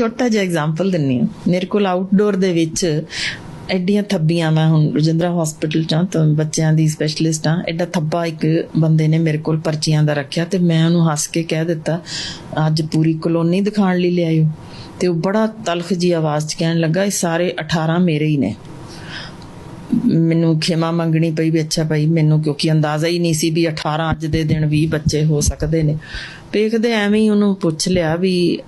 ਛੋਟਾ ਜਿਹਾ ਐਗਜ਼ਾਮਪਲ ਦਿੰਨੀ ਹਾਂ। ਮੇਰੇ ਕੋਲ ਆਊਟਡੋਰ ਦੇ ਵਿੱਚ ਐਡੀਆਂ ਥੱਬੀਆਂ ਮੈਂ ਹੁਣ ਰਜਿੰਦਰਾ ਹਸਪੀਟਲ ਚ ਤਾਂ ਬੱਚਿਆਂ ਦੀ ਸਪੈਸ਼ਲਿਸਟ ਹਾਂ। ਐਡਾ ਥੱਬਾ ਇੱਕ ਬੰਦੇ ਨੇ ਮੇਰੇ ਕੋਲ ਪਰਚੀਆਂ ਦਾ ਰੱਖਿਆ ਤੇ ਮੈਂ ਉਹਨੂੰ ਹੱਸ ਕੇ ਕਹਿ ਦਿੱਤਾ, ਅੱਜ ਪੂਰੀ ਕਲੋਨੀ ਦਿਖਾਣ ਲਈ ਲਿਆਇਓ। ਤੇ ਉਹ ਬੜਾ ਤਲਖ ਜੀ ਆਵਾਜ਼ ਚ ਕਹਿਣ ਲੱਗਾ, ਇਹ ਸਾਰੇ 18 ਮੇਰੇ ਹੀ ਨੇ। ਮੈਨੂੰ ਖਿਮਾ ਮੰਗਣੀ ਪਈ ਵੀ ਅੱਛਾ ਭਾਈ, ਮੈਨੂੰ ਕਿਉਂਕਿ ਅੰਦਾਜ਼ਾ ਹੀ ਨਹੀਂ ਸੀ ਵੀ 18 ਅੱਜ ਦੇ ਦਿਨ 20 ਬੱਚੇ ਹੋ ਸਕਦੇ ਨੇ। ਵੇਖਦੇ ਐਵੇਂ ਹੀ ਉਹਨੂੰ ਪੁੱਛ ਲਿਆ ਵੀ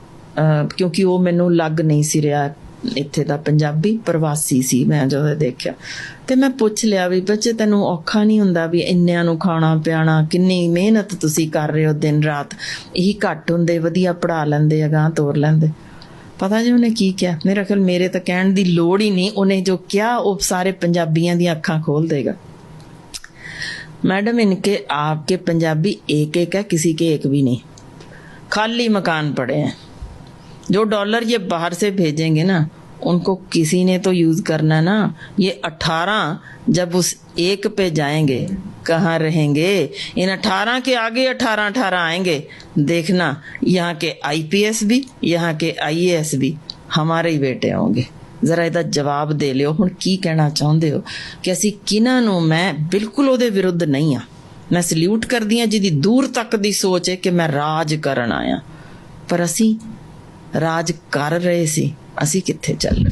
ਕਿਉਂਕਿ ਉਹ ਮੈਨੂੰ ਲੱਗ ਨਹੀਂ ਸੀ ਰਿਹਾ ਇੱਥੇ ਦਾ ਪੰਜਾਬੀ ਪ੍ਰਵਾਸੀ ਸੀ ਮੈਂ ਜਦੋਂ ਦੇਖਿਆ ਤੇ ਮੈਂ ਪੁੱਛ ਲਿਆ ਵੀ ਬੱਚੇ ਤੈਨੂੰ ਔਖਾ ਨਹੀਂ ਹੁੰਦਾ ਵੀ ਇੰਨਿਆਂ ਨੂੰ ਖਾਣਾ ਪਿਆਣਾ ਕਿੰਨੀ ਮਿਹਨਤ ਤੁਸੀਂ ਕਰ ਰਹੇ ਹੋ ਦਿਨ ਰਾਤ ਇਹੀ ਘੱਟ ਹੁੰਦੇ ਵਧੀਆ ਪੜਾ ਲੈਂਦੇ ਅਗਾਹ ਤੋਰ ਲੈਂਦੇ ਪਤਾ ਜੀ ਉਹਨੇ ਕੀ ਕਿਹਾ ਮੇਰਾ ਖਿਆਲ ਮੇਰੇ ਤਾਂ ਕਹਿਣ ਦੀ ਲੋੜ ਹੀ ਨਹੀਂ ਉਹਨੇ ਜੋ ਕਿਹਾ ਉਹ ਸਾਰੇ ਪੰਜਾਬੀਆਂ ਦੀਆਂ ਅੱਖਾਂ ਖੋਲ ਦੇਗਾ मैडम इनके आपके पंजाबी एक एक है किसी के एक भी नहीं खाली मकान पड़े हैं जो डॉलर ये बाहर से भेजेंगे ना उनको किसी ने तो यूज करना है ना ये अठारह जब उस एक पे जाएंगे कहाँ रहेंगे इन अठारह के आगे अठारह अठारह आएंगे देखना यहाँ के आईपीएस भी यहाँ के आईएएस भी हमारे ही बेटे होंगे ਜ਼ਰਾ ਇਹਦਾ ਜਵਾਬ ਦੇ ਲਿਓ ਹੁਣ ਕੀ ਕਹਿਣਾ ਚਾਹੁੰਦੇ ਹੋ ਕਿ ਅਸੀਂ ਕਿਨਾਂ ਨੂੰ ਮੈਂ ਬਿਲਕੁਲ ਉਹਦੇ ਵਿਰੁੱਧ ਨਹੀਂ ਆ ਮੈਂ ਸਲੂਟ ਕਰਦੀ ਆ ਜਿਹਦੀ ਦੂਰ ਤੱਕ ਦੀ ਸੋਚ ਹੈ ਕਿ ਮੈਂ ਰਾਜ ਕਰਨ ਆਇਆ ਪਰ ਅਸੀਂ ਰਾਜ ਕਰ ਰਹੇ ਸੀ। ਅਸੀਂ ਕਿੱਥੇ ਚੱਲ